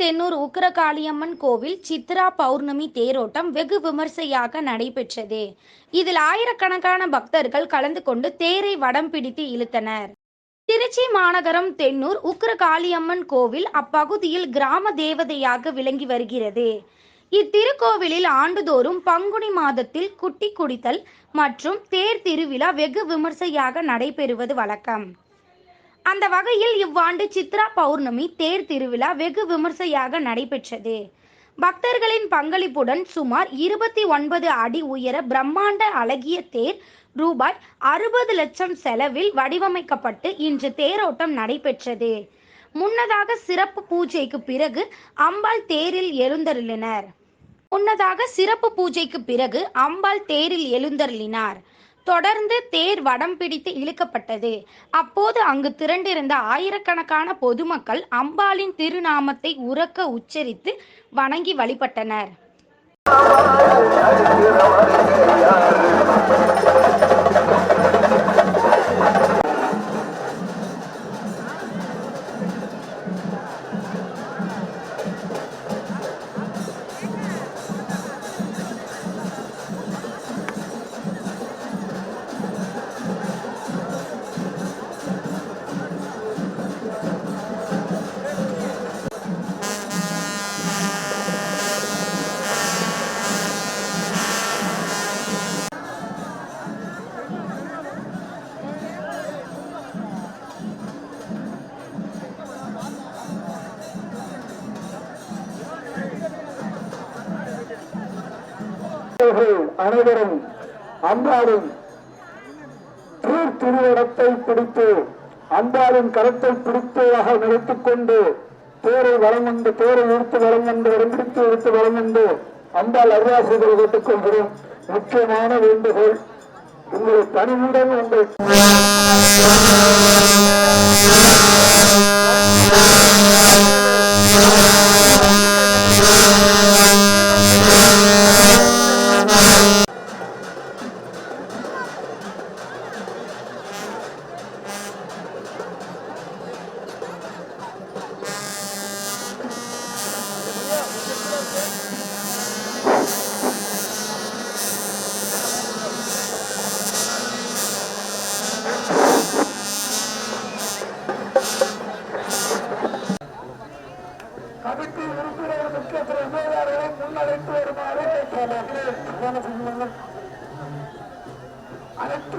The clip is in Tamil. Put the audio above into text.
தென்னூர் உக்கரகாளியம்மன் கோவில் சித்ரா பௌர்ணமி தேரோட்டம் வெகு விமர்சையாக நடைபெற்றது. இதில் ஆயிரக்கணக்கான பக்தர்கள் கலந்து கொண்டு தேரை வடம் பிடித்து இழுத்தனர். திருச்சி மாநகரம் தென்னூர் உக்கிரகாளியம்மன் கோவில் அப்பகுதியில் கிராம தேவதையாக விளங்கி வருகிறது. இத்திருக்கோவிலில் ஆண்டுதோறும் பங்குனி மாதத்தில் குட்டி குடித்தல் மற்றும் தேர் திருவிழா வெகு விமர்சையாக நடைபெறுவது வழக்கம். அந்த வகையில் இவ்வாண்டு சித்ரா பௌர்ணமி தேர் திருவிழா வெகு விமர்சையாக நடைபெற்றது. பக்தர்களின் பங்களிப்புடன் சுமார் இருபத்தி ஒன்பது அடி உயர பிரம்மாண்ட அழகிய தேர் ரூபாய் அறுபது லட்சம் செலவில் வடிவமைக்கப்பட்டு இன்று தேரோட்டம் நடைபெற்றது. முன்னதாக சிறப்பு பூஜைக்கு பிறகு அம்பாள் தேரில் எழுந்தருளினர். முன்னதாக சிறப்பு பூஜைக்கு பிறகு அம்பாள் தேரில் எழுந்தருளினார். தொடர்ந்து தேர் வடம் பிடித்து இழுக்கப்பட்டது. அப்போது அங்கு திரண்டிருந்த ஆயிரக்கணக்கான பொதுமக்கள் அம்பாளின் திருநாமத்தை உறக்க உச்சரித்து வணங்கி வழிபட்டனர். அனைவரும் அம்பாளின் திருவடத்தை பிடித்து அம்பாளின் கரத்தை பிடித்ததாக நிறுத்திக் கொண்டு தேரை வளம் வந்து தேரை இழுத்து வளம் வந்து வரம்பிடித்து இழுத்து வளம் வந்து அம்பாள் அருவாசைகள் கேட்டுக்கொள்கிறோம் முக்கியமான வேண்டுகோள் உங்களை பணிவுடன் உங்கள் আরেকটু